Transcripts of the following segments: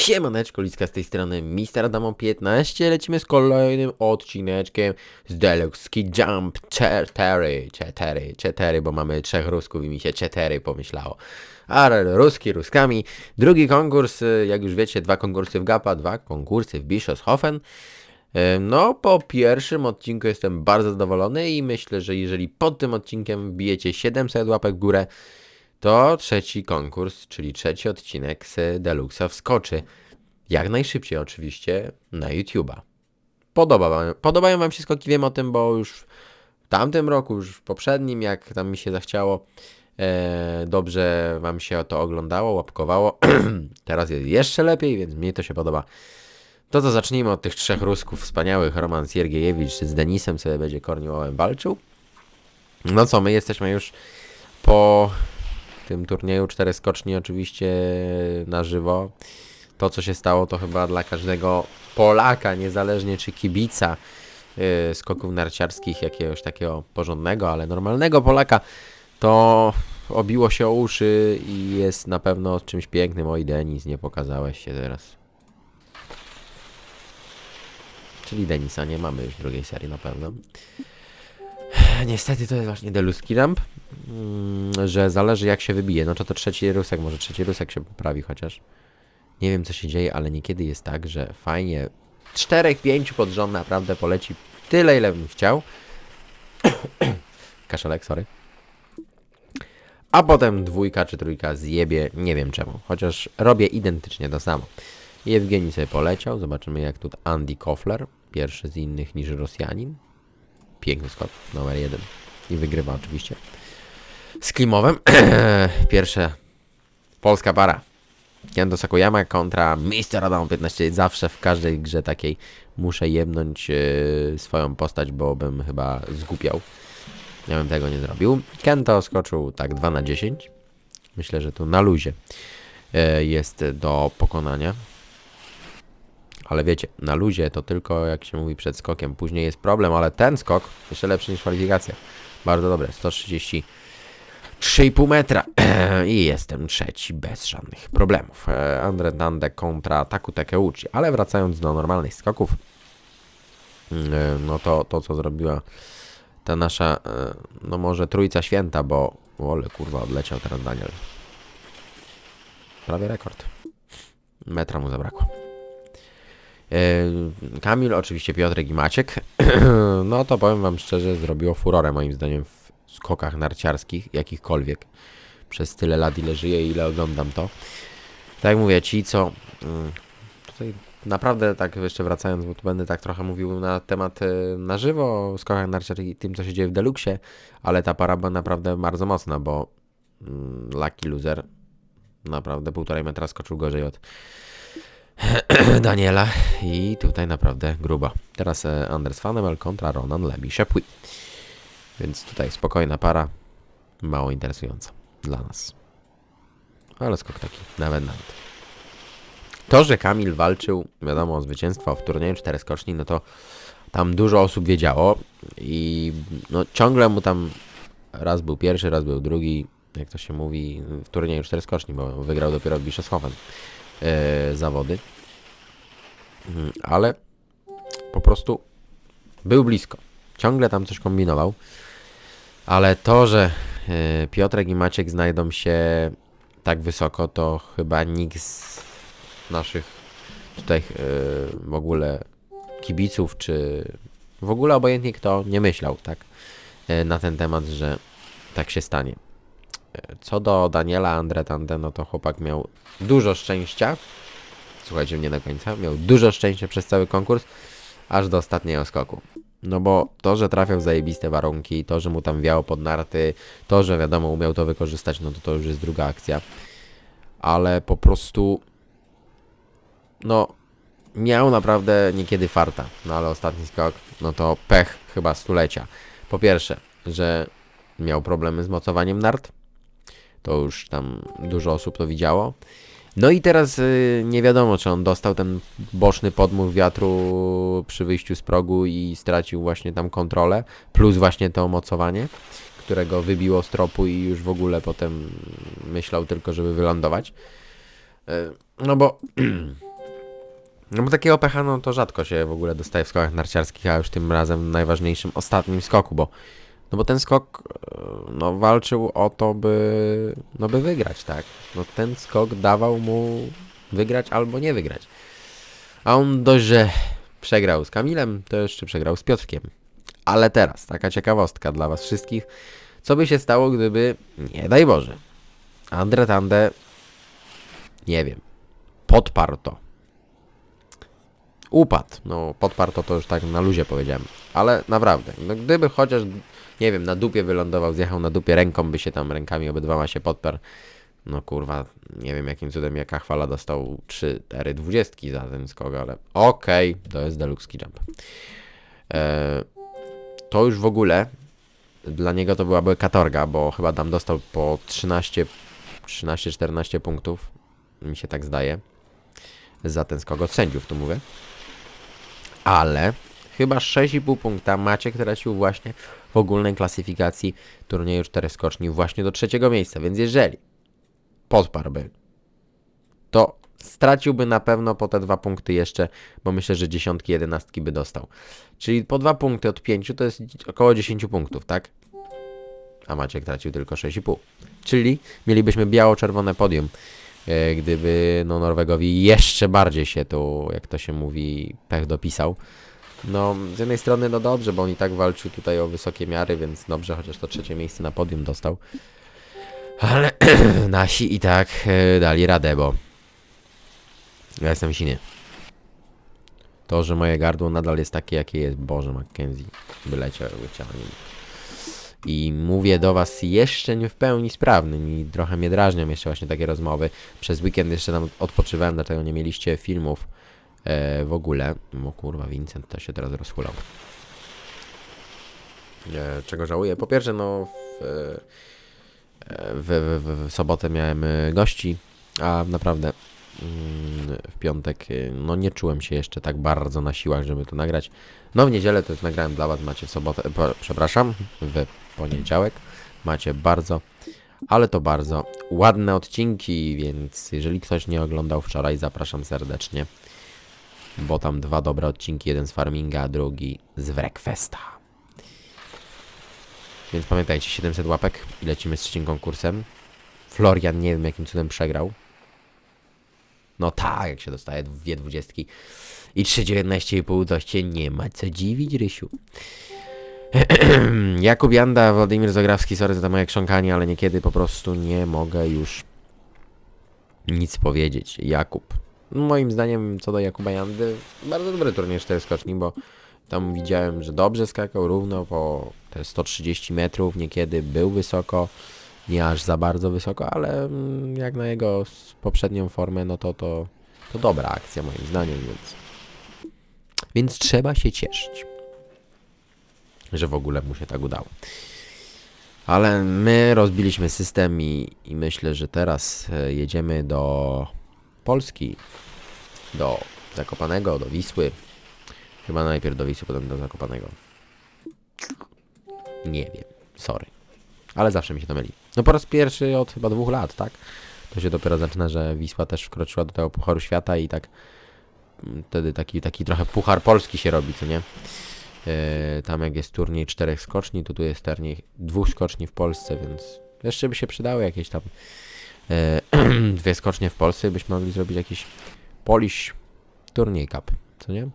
Siemaneczko, Liska z tej strony Mister Adamo 15 Lecimy z kolejnym odcineczkiem z Deluxe Ski Jump 4 4 4 bo mamy trzech Rusków i mi się 4 pomyślało. Ale Ruski Ruskami. Drugi konkurs, jak już wiecie, dwa konkursy w Gapa, dwa konkursy w Bischofshofen. No, po pierwszym odcinku jestem bardzo zadowolony i myślę, że jeżeli pod tym odcinkiem wbijecie 700 łapek w górę, to trzeci konkurs, czyli trzeci odcinek z Deluxa wskoczy. Jak najszybciej oczywiście na YouTube'a. Podoba wam, podobają Wam się skoki, wiem o tym, bo już w tamtym roku, już w poprzednim, jak tam mi się zachciało, e, dobrze Wam się to oglądało, łapkowało. Teraz jest jeszcze lepiej, więc mnie to się podoba. To to zacznijmy od tych trzech Rusków wspaniałych. Roman Siergiejewicz z Denisem sobie będzie Korniłołem walczył. No co, my jesteśmy już po tym turnieju cztery skoczni oczywiście na żywo. To co się stało to chyba dla każdego Polaka, niezależnie czy kibica yy, skoków narciarskich, jakiegoś takiego porządnego, ale normalnego Polaka, to obiło się o uszy i jest na pewno czymś pięknym. Oj Denis, nie pokazałeś się teraz. Czyli Denisa nie mamy już drugiej serii na pewno. Niestety to jest właśnie Deluski Ramp, mm, że zależy jak się wybije. No to to trzeci Rusek, może trzeci Rusek się poprawi chociaż. Nie wiem co się dzieje, ale niekiedy jest tak, że fajnie czterech, pięciu pod rząd naprawdę poleci tyle ile bym chciał. Kaszelek, sorry. A potem dwójka czy trójka zjebie, nie wiem czemu. Chociaż robię identycznie to samo. Jewgeni sobie poleciał, zobaczymy jak tu Andy Kofler, pierwszy z innych niż Rosjanin. Piękny skok, numer jeden. I wygrywa oczywiście. Z Klimowem. Pierwsze polska para. Kendo Sakuyama kontra Mr. Adam 15. Zawsze w każdej grze takiej muszę jebnąć e, swoją postać, bo bym chyba zgupiał. Ja bym tego nie zrobił. Kento skoczył tak 2 na 10. Myślę, że tu na luzie e, jest do pokonania. Ale wiecie, na luzie to tylko jak się mówi przed skokiem. Później jest problem, ale ten skok jeszcze lepszy niż kwalifikacja. Bardzo dobre, 133,5 metra. I jestem trzeci bez żadnych problemów. E, Andre Dande kontra Taku Takeuchi. Ale wracając do normalnych skoków, mm, e, no to to co zrobiła ta nasza, e, no może trójca święta, bo ole kurwa odleciał teraz Daniel. Prawie rekord. Metra mu zabrakło. E, Kamil, oczywiście Piotrek i Maciek. No to powiem wam szczerze, zrobiło furorę moim zdaniem w skokach narciarskich, jakichkolwiek. Przez tyle lat, ile żyję i ile oglądam to. Tak jak mówię, ci co... mm, Tutaj naprawdę tak jeszcze wracając, bo tu będę tak trochę mówił na temat e, na żywo o skokach narciarskich i tym, co się dzieje w Deluxie, ale ta para była naprawdę bardzo mocna, bo mm, Lucky Loser naprawdę półtorej metra skoczył gorzej od Daniela i tutaj naprawdę grubo. Teraz e, Anders Fanemel kontra Ronan Lemi Szepui. Więc tutaj spokojna para, mało interesująca dla nas. Ale skok taki, nawet nawet. To, że Kamil walczył, wiadomo, o zwycięstwo w turnieju cztery skoczni, no to tam dużo osób wiedziało i no ciągle mu tam raz był pierwszy, raz był drugi, jak to się mówi, w turnieju cztery skoczni, bo wygrał dopiero Bischofshofen zawody. Mhm, Ale po prostu był blisko. Ciągle tam coś kombinował. Ale to, że e, Piotrek i Maciek znajdą się tak wysoko, to chyba nikt z naszych tutaj e, w ogóle kibiców, czy w ogóle obojętnie kto nie myślał, tak? e, Na ten temat, że tak się stanie. Co do Daniela Andretante, no to chłopak miał dużo szczęścia. Słuchajcie mnie do końca. Miał dużo szczęścia przez cały konkurs, aż do ostatniego skoku. No bo to, że trafiał w zajebiste warunki, to, że mu tam wiało pod narty, to, że wiadomo umiał to wykorzystać, no to to już jest druga akcja. Ale po prostu, no, miał naprawdę niekiedy farta. No ale ostatni skok, no to pech chyba stulecia. Po pierwsze, że miał problemy z mocowaniem nart. To już tam dużo osób to widziało. No i teraz y, nie wiadomo, czy on dostał ten boczny podmuch wiatru przy wyjściu z progu i stracił właśnie tam kontrolę, plus właśnie to mocowanie, którego wybiło z tropu i już w ogóle potem myślał tylko, żeby wylądować. Y, No bo No bo takiego pecha, no to rzadko się w ogóle dostaje w skokach narciarskich, a już tym razem najważniejszym, ostatnim skoku, bo no bo ten skok, e, no walczył o to, by, no by wygrać, tak? No ten skok dawał mu wygrać albo nie wygrać. A on dość, że przegrał z Kamilem, to jeszcze przegrał z Piotrkiem. Ale teraz, taka ciekawostka dla was wszystkich. Co by się stało, gdyby, nie daj Boże, Andre Tande, nie wiem, podparł to. Upadł. No, podparł to, to już tak na luzie powiedziałem. Ale naprawdę, no gdyby chociaż, nie wiem, na dupie wylądował, zjechał na dupie ręką, by się tam rękami obydwoma się podparł. No kurwa, nie wiem jakim cudem jaka chwala dostał 3 ery 20 za ten skok, ale okej, to jest deluxe jump. Eee, to już w ogóle dla niego to byłaby katorga, bo chyba tam dostał po 13 13-14 punktów, mi się tak zdaje, za ten skok od sędziów, tu mówię. Ale chyba 6,5 punkta Maciek tracił właśnie w ogólnej klasyfikacji turnieju 4 skoczni właśnie do trzeciego miejsca, więc jeżeli podparłby, to straciłby na pewno po te dwa punkty jeszcze, bo myślę, że dziesiątki, jedenastki by dostał. Czyli po dwa punkty od pięciu to jest około 10 punktów, tak? A Maciek tracił tylko 6,5. Czyli mielibyśmy biało-czerwone podium, e, gdyby no, Norwegowi jeszcze bardziej się tu, jak to się mówi, pech dopisał. No, z jednej strony no dobrze, bo on i tak walczył tutaj o wysokie miary, więc dobrze, chociaż to trzecie miejsce na podium dostał. Ale nasi i tak e, dali radę, bo ja jestem siny. To, że moje gardło nadal jest takie, jakie jest, Boże Mackenzie, wyleciał, leciał nim. I mówię do was jeszcze nie w pełni sprawny i trochę mnie drażnią jeszcze właśnie takie rozmowy. Przez weekend jeszcze tam odpoczywałem, dlatego nie mieliście filmów e, w ogóle. O kurwa, Vincent to się teraz rozhulał. E, czego żałuję? Po pierwsze, no w, e, w, w, w, sobotę miałem e, gości, a naprawdę mm, w piątek e, no nie czułem się jeszcze tak bardzo na siłach, żeby to nagrać. No w niedzielę to już nagrałem dla was, macie w sobotę, po, przepraszam, w poniedziałek. Macie bardzo, ale to bardzo ładne odcinki, więc jeżeli ktoś nie oglądał wczoraj, zapraszam serdecznie. Bo tam dwa dobre odcinki, jeden z Farminga, a drugi z Wreckfesta. Więc pamiętajcie, 700 łapek i lecimy z trzecim konkursem. Florian nie wiem jakim cudem przegrał. No tak, jak się dostaje dwie dwudziestki i 3,19,5 to się nie ma co dziwić, Rysiu. Jakub Janda, Władimir Zagrawski, sorry za to moje krząkanie, ale niekiedy po prostu nie mogę już nic powiedzieć. Jakub. Moim zdaniem co do Jakuba Jandy, bardzo dobry turniej 4 skoczni, bo tam widziałem, że dobrze skakał równo po te 130 metrów, niekiedy był wysoko, nie aż za bardzo wysoko, ale mm, jak na jego poprzednią formę, no to to, to dobra akcja moim zdaniem, więc więc trzeba się cieszyć że w ogóle mu się tak udało. Ale my rozbiliśmy system i, i myślę, że teraz e, jedziemy do Polski, do Zakopanego, do Wisły. Chyba najpierw do Wisły, potem do Zakopanego. Nie wiem, sorry. Ale zawsze mi się to myli. No po raz pierwszy od chyba dwóch lat, tak? To się dopiero zaczyna, że Wisła też wkroczyła do tego Pucharu Świata i tak mm, wtedy taki, taki trochę Puchar Polski się robi, co nie? E, tam jak jest turniej czterech skoczni, to tu jest turniej dwóch skoczni w Polsce, więc jeszcze by się przydały jakieś tam dwie skocznie w Polsce, byśmy mogli zrobić jakiś Polish turniej cup, co nie?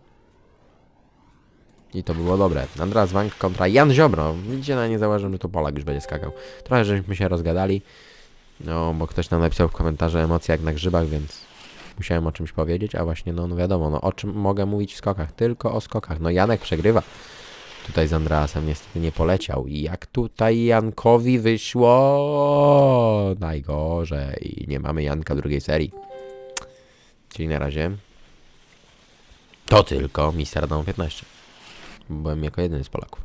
I to było dobre. Andras Wank kontra Jan Ziobro. Widzicie, na nie zauważyłem, że to Polak już będzie skakał. Trochę żeśmy się rozgadali. No, bo ktoś nam napisał w komentarzu emocje jak na grzybach, więc musiałem o czymś powiedzieć, a właśnie, no, no wiadomo, no o czym mogę mówić w skokach? Tylko o skokach. No Janek przegrywa. Tutaj z Andreasem niestety nie poleciał. I jak tutaj Jankowi wyszło najgorzej. Nie mamy Janka drugiej serii. Czyli na razie to tylko Mister Adam 15. Byłem jako jedyny z Polaków.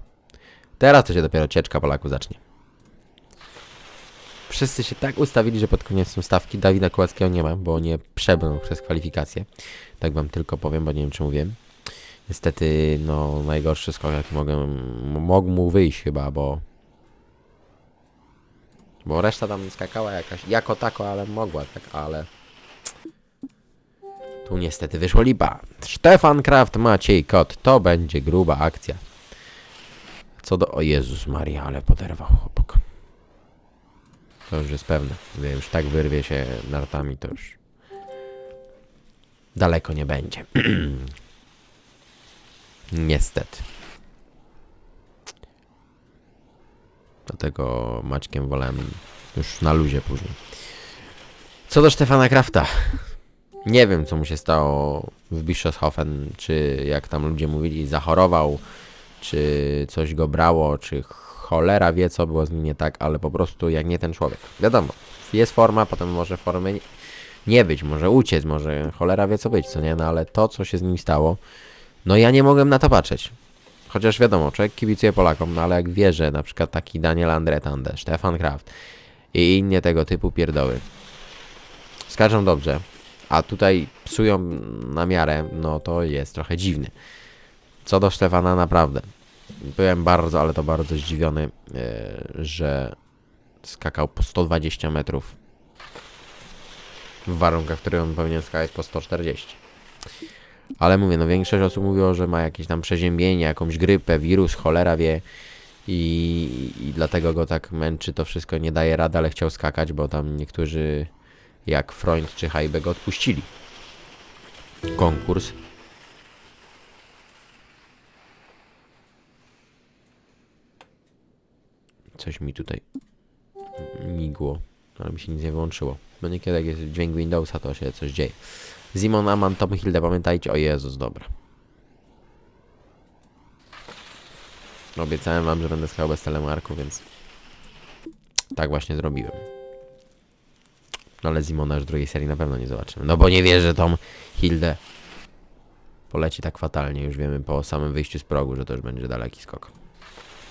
Teraz to się dopiero cieczka Polaków zacznie. Wszyscy się tak ustawili, że pod koniec są stawki. Dawida Kołackiego nie ma, bo nie przebrnął przez kwalifikacje. Tak wam tylko powiem, bo nie wiem czy mówiłem. Niestety, no, najgorszy skok jaki mogę, mógł mu wyjść chyba, bo... Bo reszta tam skakała jakaś, jako tako, ale mogła, tak, ale... Tu niestety wyszło lipa. Stefan Kraft, Maciej Kot. To będzie gruba akcja. Co do... O Jezus Maria, ale poderwał chłopak. To już jest pewne. Gdy już tak wyrwie się nartami, to już... Daleko nie będzie. Niestety. Dlatego Maćkiem wolałem już na luzie później. Co do Stefana Krafta. Nie wiem, co mu się stało w Bischofshofen, czy jak tam ludzie mówili, zachorował, czy coś go brało, czy cholera wie, co było z nim nie tak, ale po prostu jak nie ten człowiek. Wiadomo, jest forma, potem może formy nie- być, może uciec, może cholera wie, co być, co nie, no ale to, co się z nim stało, no ja nie mogłem na to patrzeć. Chociaż wiadomo, człowiek kibicuje Polakom, no ale jak wie, że na przykład taki Daniel Andretande, Stefan Kraft i inne tego typu pierdoły skaczą dobrze, a tutaj psują na miarę, no to jest trochę dziwne. Co do Stefana, naprawdę. Byłem bardzo, ale to bardzo zdziwiony, e, że skakał po 120 metrów w warunkach, w których on powinien skakać po 140. Ale mówię, no większość osób mówiło, że ma jakieś tam przeziębienie, jakąś grypę, wirus, cholera wie i, i dlatego go tak męczy to wszystko, nie daje rady, ale chciał skakać, bo tam niektórzy jak Freund czy Heibe go odpuścili. Konkurs. Coś mi tutaj migło, ale mi się nic nie wyłączyło. Bo niekiedy jak jest dźwięk Windowsa, to się coś dzieje. Simon Aman, Tom Hilde, pamiętajcie, o Jezus, dobra. Obiecałem wam, że będę skał bez telemarku, więc tak właśnie zrobiłem. No ale Zimona już drugiej serii na pewno nie zobaczymy. No bo nie wierzę, że Tom Hilde poleci tak fatalnie. Już wiemy po samym wyjściu z progu, że to już będzie daleki skok.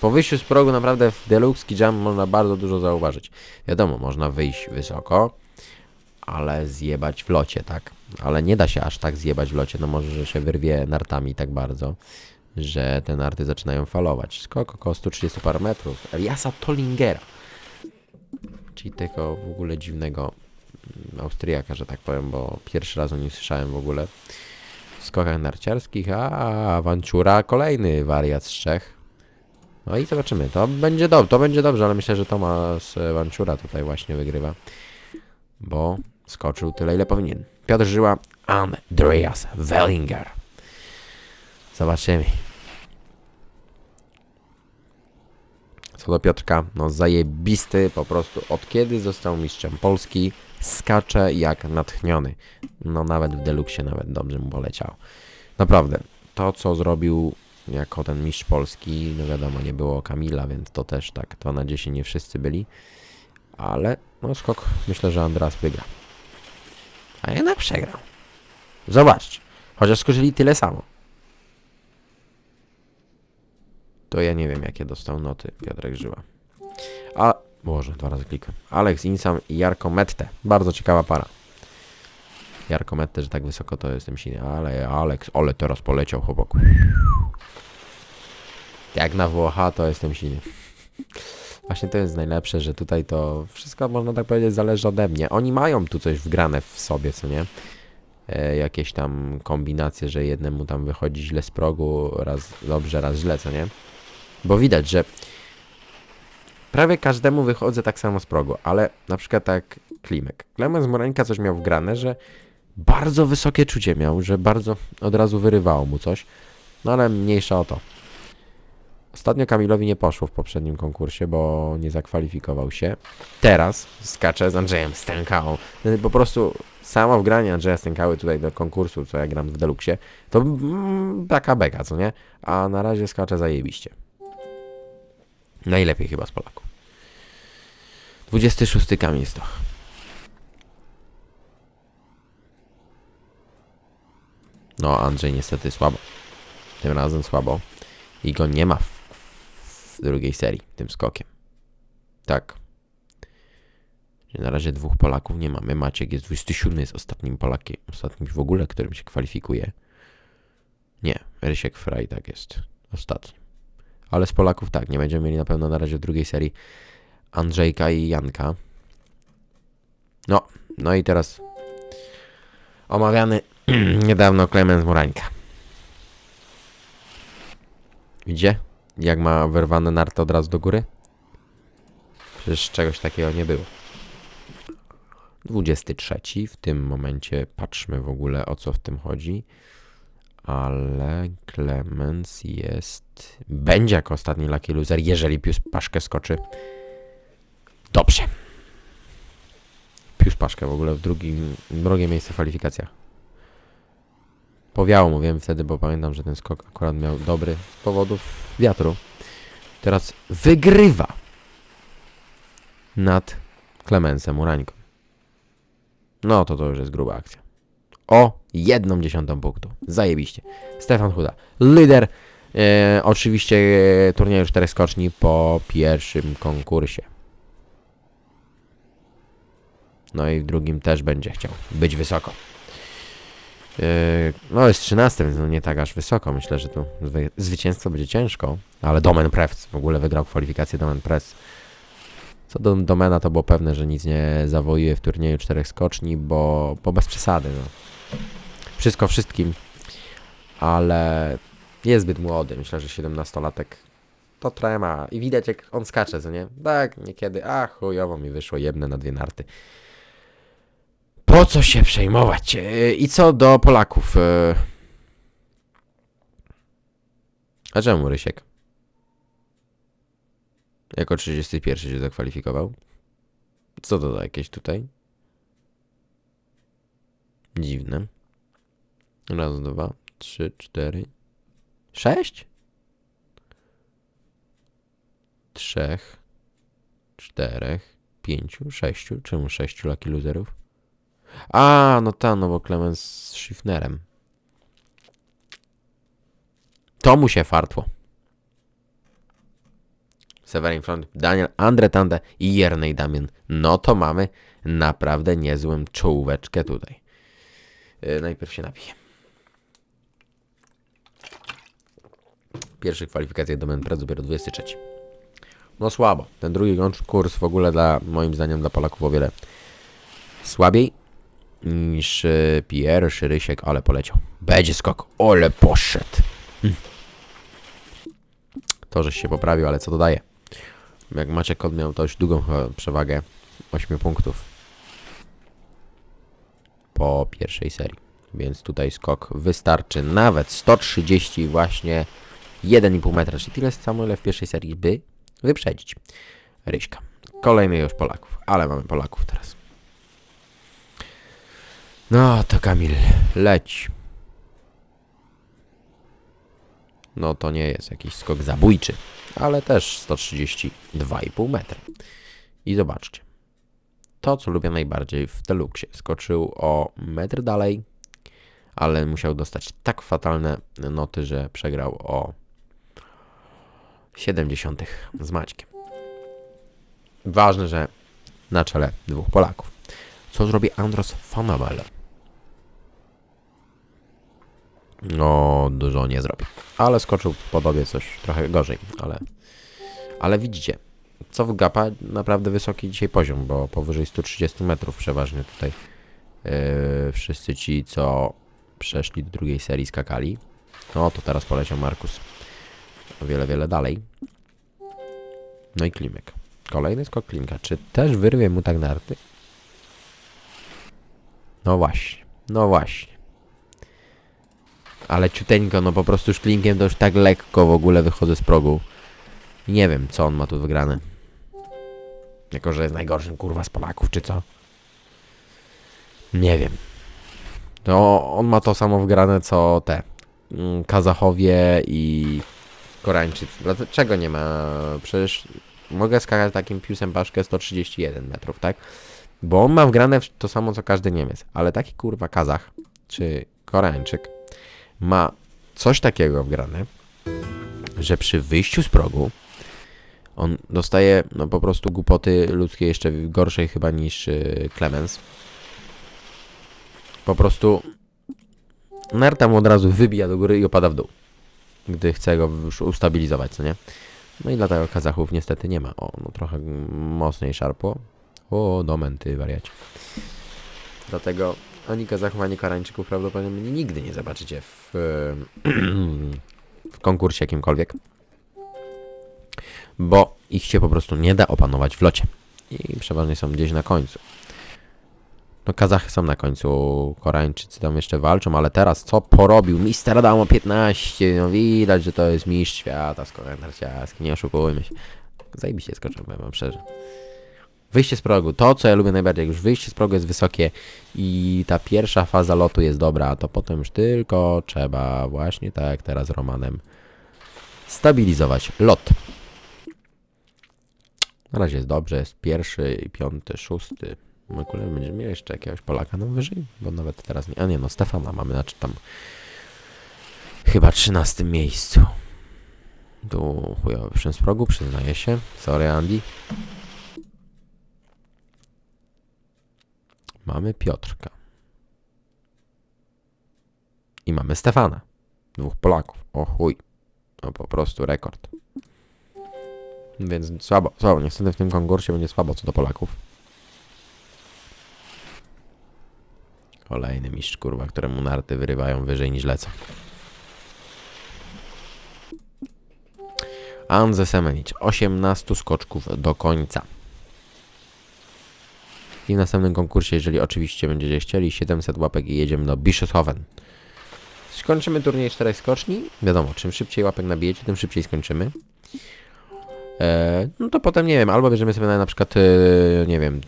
Po wyjściu z progu naprawdę w Deluxe Jump można bardzo dużo zauważyć. Wiadomo, można wyjść wysoko, ale zjebać w locie, tak? Ale nie da się aż tak zjebać w locie. No może, że się wyrwie nartami tak bardzo, że te narty zaczynają falować. Skok około 130 par metrów. Eliasa Tollingera. Czyli tego w ogóle dziwnego Austriaka, że tak powiem, bo pierwszy raz o nim słyszałem w ogóle. W skokach narciarskich, a awantura kolejny wariat z Czech. No i zobaczymy. To będzie dobrze, to będzie dobrze, ale myślę, że Tomasz Awantura tutaj właśnie wygrywa. Bo skoczył tyle, ile powinien. Piotr Żyła, Andreas Wellinger. Zobaczymy. Co do Piotrka, no zajebisty po prostu. Od kiedy został mistrzem Polski, skacze jak natchniony. No nawet w Deluxie nawet dobrze mu poleciało. Naprawdę, to co zrobił jako ten mistrz Polski, no wiadomo, nie było Kamila, więc to też tak 2 na 10 nie wszyscy byli. Ale no skok, myślę, że Andras wygra. A jednak przegrał. Zobaczcie, chociaż skoczyli tyle samo. To ja nie wiem, jakie dostał noty Piotrek Żyła. A, Boże, dwa razy klikłem. Alex Insam i Jarko Mette. Bardzo ciekawa para. Jarko Mette, że tak wysoko to jestem silny, ale Alex, ole teraz poleciał chłopak. Jak na Włocha to jestem silny. Właśnie to jest najlepsze, że tutaj to wszystko, można tak powiedzieć, zależy ode mnie. Oni mają tu coś wgrane w sobie, co nie? E, jakieś tam kombinacje, że jednemu tam wychodzi źle z progu, raz dobrze, raz źle, co nie? Bo widać, że prawie każdemu wychodzę tak samo z progu, ale na przykład tak Klimek. Klemens Morańka coś miał wgrane, że bardzo wysokie czucie miał, że bardzo od razu wyrywało mu coś. No ale mniejsza o to. Ostatnio Kamilowi nie poszło w poprzednim konkursie, bo nie zakwalifikował się. Teraz skacze z Andrzejem Stękałą. Po prostu samo wgranie Andrzeja Stękały tutaj do konkursu, co ja gram w Deluxie, to mm, taka beka, co nie? A na razie skacze zajebiście. Najlepiej chyba z Polaków. 26 Kamil Stoch. No, Andrzej niestety słabo. Tym razem słabo. I go nie ma w drugiej serii, tym skokiem. Tak. Na razie dwóch Polaków nie mamy. Maciek jest 27, jest ostatnim Polakiem, ostatnim w ogóle, którym się kwalifikuje. Nie, Rysiek Frajdak jest ostatni. Ale z Polaków tak, nie będziemy mieli na pewno na razie w drugiej serii Andrzejka i Janka. No, no i teraz omawiany Niedawno Klemens Murańka. Widzicie? Jak ma wyrwane narty od razu do góry? Przecież czegoś takiego nie było. 23. W tym momencie patrzmy w ogóle o co w tym chodzi. Ale Clemens jest... Będzie jako ostatni Lucky Loser, jeżeli Pius Paszkę skoczy. Dobrze. Pius Paszkę w ogóle w drugim, drugie miejsce w kwalifikacjach. Powiało mu, wiem wtedy, bo pamiętam, że ten skok akurat miał dobry z powodów wiatru. Teraz wygrywa nad Klemensem Urańką. No to to już jest gruba akcja. O jedną dziesiątą punktu. Zajebiście. Stefan Chuda. Lider e, oczywiście e, turnieju czterech skoczni po pierwszym konkursie. No i w drugim też będzie chciał być wysoko. Yy, no jest 13, więc no nie tak aż wysoko. Myślę, że tu zwy zwycięstwo będzie ciężko. Ale Domen Press w ogóle wygrał kwalifikację Domen Press. Co do Domena to było pewne, że nic nie zawojuje w turnieju czterech skoczni, bo, bo bez przesady. No. Wszystko wszystkim. Ale jest zbyt młody. Myślę, że 17-latek to trochę ma. I widać jak on skacze, co nie? Tak, niekiedy. A chujowo mi wyszło jedne na dwie narty. Po co się przejmować? E, I co do Polaków? e, A czemu Rysiek? Jako 31 się zakwalifikował. Co to za jakieś tutaj? Dziwne. Raz, dwa, trzy, cztery, sześć? Trzech, czterech, pięciu, sześciu. Czemu sześciu lucky loserów? A, no ta, no bo Clemens z Schiffnerem. To mu się fartło. Severin Front, Daniel, Andre Tande i Jernej Damian. No to mamy naprawdę niezłą czołóweczkę tutaj. Yy, najpierw się napiję. Pierwsze kwalifikacje do Menprez dopiero 23. No słabo. Ten drugi kurs w ogóle dla, moim zdaniem, dla Polaków o wiele słabiej niż e, pierwszy Rysiek, ale poleciał. Będzie skok, ole poszedł. Hm. To, żeś się poprawił, ale co to daje? Jak Maciek miał dość długą chyba przewagę 8 punktów po pierwszej serii. Więc tutaj skok wystarczy nawet 130 właśnie 1,5 metra, czyli tyle samo ile w pierwszej serii, by wyprzedzić Ryśka. Kolejny już Polaków, ale mamy Polaków teraz. No to Kamil, leć. No to nie jest jakiś skok zabójczy, ale też 132,5 metra. I zobaczcie. To, co lubię najbardziej w Deluxe. Skoczył o metr dalej, ale musiał dostać tak fatalne noty, że przegrał o 70 z Maćkiem. Ważne, że na czele dwóch Polaków. Co zrobi Andros Fanabel? No, dużo nie zrobi. Ale skoczył w podobie coś trochę gorzej, ale... Ale widzicie, co w Gapa naprawdę wysoki dzisiaj poziom, bo powyżej 130 metrów przeważnie tutaj yy, wszyscy ci, co przeszli do drugiej serii skakali. No to teraz poleciał Markus o wiele, wiele dalej. No i Klimek. Kolejny skok Klimka. Czy też wyrwie mu tak narty? No właśnie, no właśnie. Ale ciuteńko, no po prostu szklinkiem to już tak lekko w ogóle wychodzę z progu. Nie wiem, co on ma tu wygrane. Jako, że jest najgorszym kurwa z Polaków, czy co? Nie wiem. No, on ma to samo wygrane, co te. mm, Kazachowie i Koreańczycy. Dlaczego nie ma? Przecież mogę skakać takim piusem paszkę 131 metrów, tak? Bo on ma wgrane to samo, co każdy Niemiec. Ale taki kurwa Kazach, czy Koreańczyk, ma coś takiego wgrane, że przy wyjściu z progu on dostaje no po prostu głupoty ludzkie jeszcze gorszej chyba niż yy, Clemens. Po prostu narta mu od razu wybija do góry i opada w dół, gdy chce go już ustabilizować, co nie? No i dlatego Kazachów niestety nie ma. O, no trochę mocniej szarpło. O, domen, ty wariacie. Dlatego ani Kazachów, ani Koreańczyków prawdopodobnie nigdy nie zobaczycie w, w konkursie jakimkolwiek. Bo ich się po prostu nie da opanować w locie. I przeważnie są gdzieś na końcu. No Kazachy są na końcu, Koreańczycy tam jeszcze walczą, ale teraz co porobił? Mister Adamo 15, no widać, że to jest mistrz świata kołem narciarski, nie oszukujmy się. Zajebiście skoczył, powiem wam szczerze. Wyjście z progu, to co ja lubię najbardziej, jak już wyjście z progu jest wysokie i ta pierwsza faza lotu jest dobra, to potem już tylko trzeba właśnie tak jak teraz Romanem stabilizować lot. Na razie jest dobrze, jest pierwszy, piąty, szósty. W ogóle będziemy mieli jeszcze jakiegoś Polaka no wyżej, bo nawet teraz nie. A nie no, Stefana mamy, znaczy tam chyba 13 miejscu. Tu chujowy z progu, przyznaję się. Sorry Andy. Mamy Piotrka. I mamy Stefana. Dwóch Polaków. O chuj. No po prostu rekord. Więc słabo, słabo. Niestety w tym konkursie będzie słabo co do Polaków. Kolejny mistrz kurwa, któremu narty wyrywają wyżej niż lecą. Anze Semenic. 18 skoczków do końca. I w następnym konkursie, jeżeli oczywiście będziecie chcieli, 700 łapek i jedziemy do Bischofshofen. Skończymy turniej 4 skoczni. Wiadomo, czym szybciej łapek nabijecie, tym szybciej skończymy. E, no to potem, nie wiem, albo bierzemy sobie na, na przykład, e, nie wiem,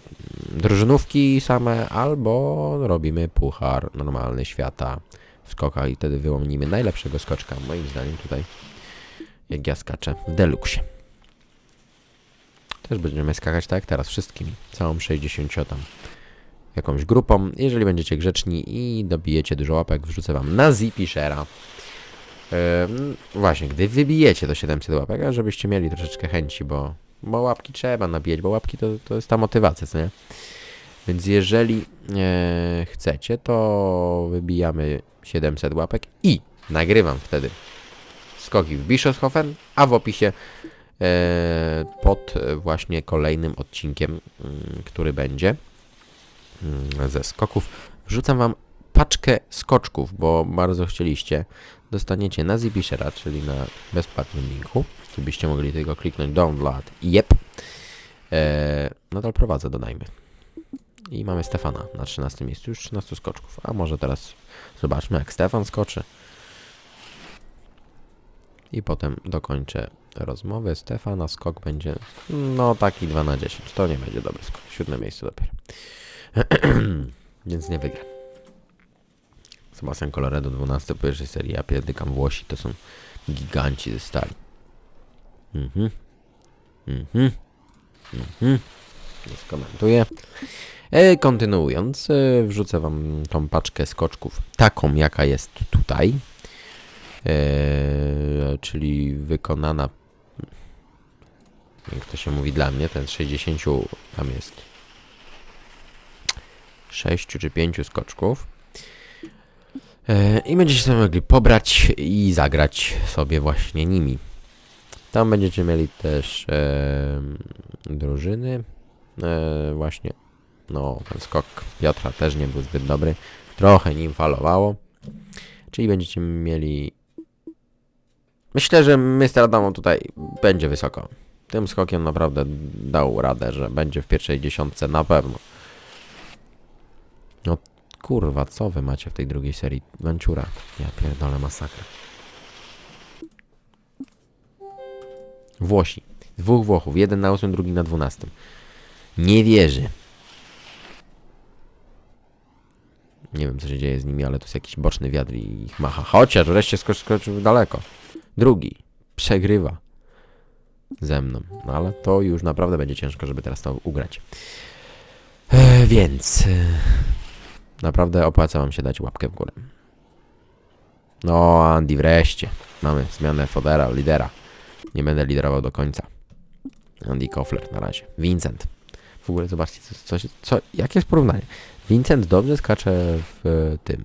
drużynówki same, albo robimy puchar normalny świata w skokach i wtedy wyłonimy najlepszego skoczka, moim zdaniem tutaj, jak ja skaczę w Deluxe. Też będziemy skakać tak jak teraz wszystkimi, całą 60 tam jakąś grupą. Jeżeli będziecie grzeczni i dobijecie dużo łapek, wrzucę wam na Zipishera. Ym, właśnie, gdy wybijecie do 700 łapek, żebyście mieli troszeczkę chęci, bo, bo łapki trzeba nabijać, bo łapki to, to jest ta motywacja, co nie? Więc jeżeli e, chcecie, to wybijamy 700 łapek i nagrywam wtedy skoki w Bischofshofen, a w opisie pod e, właśnie kolejnym odcinkiem, mm, który będzie mm, ze skoków, wrzucam wam paczkę skoczków, bo bardzo chcieliście. Dostaniecie na Zipishera, czyli na bezpłatnym linku, gdybyście mogli tylko kliknąć download i jep. E, nadal prowadzę, dodajmy. I mamy Stefana na 13 miejscu, już 13 skoczków. A może teraz zobaczmy jak Stefan skoczy. I potem dokończę rozmowę. Stefana skok będzie no taki 2 na 10. To nie będzie dobry skok. Siódme miejsce dopiero. Więc nie wygra. Sebastian Coloredo 12 po pierwszej serii. Ja pierdykam Włosi. To są giganci ze stali. Mhm. Mhm. Mhm. Nie skomentuję. E, kontynuując, e, wrzucę wam tą paczkę skoczków taką, jaka jest tutaj. E, czyli wykonana jak to się mówi dla mnie, ten 60 tam jest 6 czy 5 skoczków. E, I będziecie sobie mogli pobrać i zagrać sobie właśnie nimi. Tam będziecie mieli też e, drużyny. E, właśnie, no ten skok Piotra też nie był zbyt dobry. Trochę nim falowało. Czyli będziecie mieli... Myślę, że Mr. Adamo tutaj będzie wysoko. Tym skokiem naprawdę dał radę, że będzie w pierwszej dziesiątce na pewno. No kurwa, co wy macie w tej drugiej serii? Ventura. Ja pierdolę masakra. Włosi. Dwóch Włochów. Jeden na ósmym, drugi na dwunastym. Nie wierzy. Nie wiem, co się dzieje z nimi, ale to jest jakiś boczny wiatr i ich macha. Chociaż wreszcie skocz, skoczył daleko. Drugi. Przegrywa. Ze mną. No ale to już naprawdę będzie ciężko, żeby teraz to ugrać. E, więc... E, naprawdę opłaca wam się dać łapkę w górę. No, Andy, wreszcie. Mamy zmianę fodera, lidera. Nie będę liderował do końca. Andy Kofler na razie. Vincent. W ogóle zobaczcie, co, co, co, jakie jest porównanie. Vincent dobrze skacze w tym,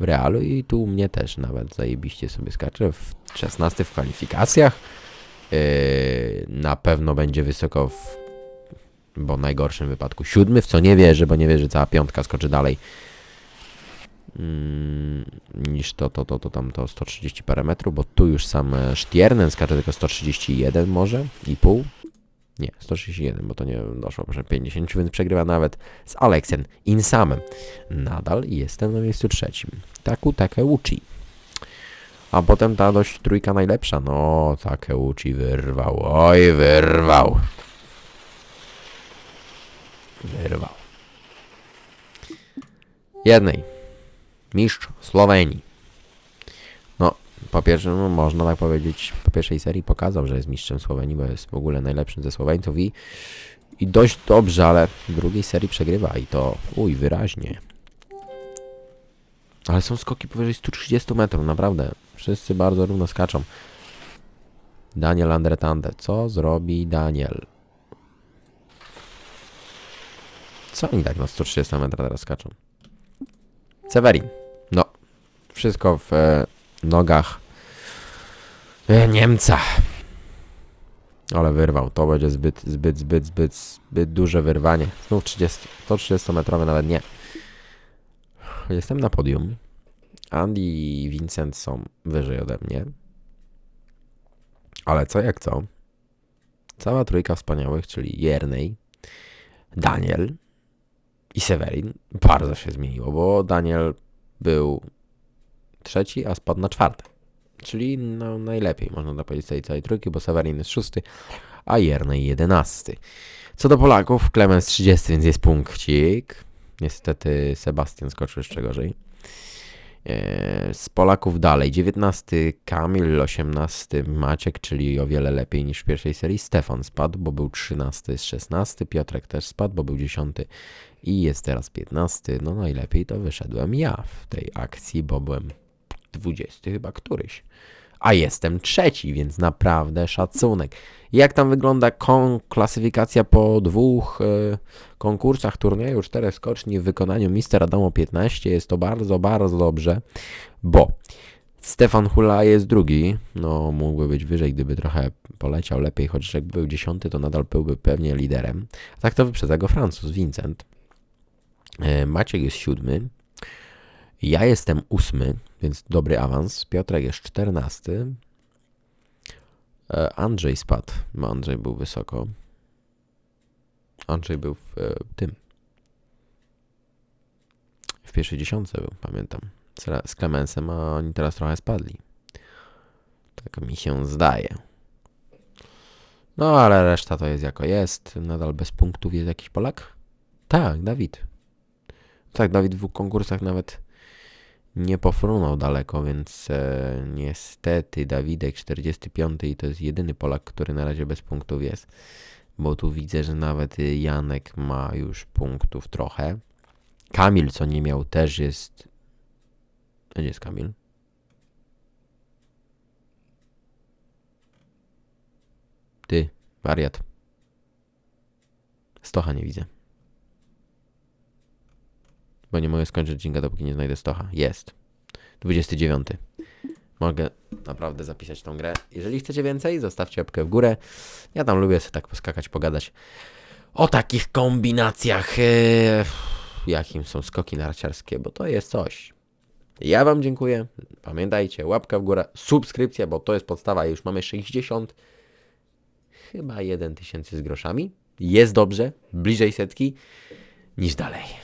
w Realu i tu mnie też nawet zajebiście sobie skacze. W 16 w kwalifikacjach. Yy, na pewno będzie wysoko w, bo najgorszym wypadku siódmy, w co nie wierzę, bo nie wierzę, cała piątka skoczy dalej. mm, niż to, to, to, to tam to 130 parę metrów, bo tu już sam e, Stiernen skacze tylko 131 może i pół. Nie, 131, bo to nie doszło proszę 50, więc przegrywa nawet z Aleksen Insamem. Nadal jestem na miejscu trzecim. Taku Takeuchi. A potem ta dość trójka najlepsza. No, Takeuchi wyrwał. Oj, wyrwał. Wyrwał. Jednej. Mistrz Słowenii. No, po pierwsze, no, można tak powiedzieć, po pierwszej serii pokazał, że jest mistrzem Słowenii, bo jest w ogóle najlepszym ze Słoweńców i, i dość dobrze, ale w drugiej serii przegrywa i to, uj, wyraźnie. Ale są skoki powyżej 130 metrów, naprawdę. Wszyscy bardzo równo skaczą. Daniel Andretande. Co zrobi Daniel? Co oni tak na 130 metrów teraz skaczą? Severin. No. Wszystko w e, nogach e, Niemca. Ale wyrwał. To będzie zbyt, zbyt, zbyt, zbyt, zbyt duże wyrwanie. Znów 30, 130 metrowe nawet nie. Jestem na podium. Andy i Vincent są wyżej ode mnie. Ale co jak co? Cała trójka wspaniałych, czyli Jernej, Daniel i Severin bardzo się zmieniło, bo Daniel był trzeci, a spadł na czwarte. Czyli no, najlepiej, można powiedzieć, tej całej trójki, bo Severin jest szósty, a Jernej jedenasty. Co do Polaków, Clemens 30, więc jest punkcik. Niestety Sebastian skoczył jeszcze gorzej. Eee, Z Polaków dalej. 19 Kamil, 18 Maciek, czyli o wiele lepiej niż w pierwszej serii. Stefan spadł, bo był 13 z 16. Piotrek też spadł, bo był 10 i jest teraz 15. No najlepiej to wyszedłem ja w tej akcji, bo byłem 20 chyba któryś. A jestem trzeci, więc naprawdę szacunek. Jak tam wygląda kon- klasyfikacja po dwóch e, konkursach turnieju czterech skoczni w wykonaniu Mister Adamo 15? Jest to bardzo, bardzo dobrze, bo Stefan Hula jest drugi, no mógłby być wyżej, gdyby trochę poleciał lepiej, chociaż jakby był dziesiąty, to nadal byłby pewnie liderem. A tak to wyprzedza go Francuz, Vincent. E, Maciek jest siódmy. Ja jestem ósmy, więc dobry awans. Piotrek jest czternasty. E, Andrzej spadł, bo Andrzej był wysoko. Andrzej był w e, tym. W pierwszej dziesiątce był, pamiętam. Z, z Clemensem, a oni teraz trochę spadli. Tak mi się zdaje. No, ale reszta to jest jako jest. Nadal bez punktów jest jakiś Polak? Tak, Dawid. Tak, Dawid w dwóch konkursach nawet nie pofrunął daleko, więc e, niestety Dawidek 45 i to jest jedyny Polak, który na razie bez punktów jest. Bo tu widzę, że nawet Janek ma już punktów trochę. Kamil, co nie miał, też jest... Gdzie jest Kamil? Ty, wariat. Stocha nie widzę. Bo nie mogę skończyć odcinka, dopóki nie znajdę Stocha. Jest. 29. Mogę naprawdę zapisać tą grę. Jeżeli chcecie więcej, zostawcie łapkę w górę. Ja tam lubię sobie tak poskakać, pogadać o takich kombinacjach, e, jakim są skoki narciarskie, bo to jest coś. Ja wam dziękuję. Pamiętajcie, łapka w górę, subskrypcja, bo to jest podstawa. Już mamy 60, chyba 1 tysięcy z groszami. Jest dobrze, bliżej setki niż dalej.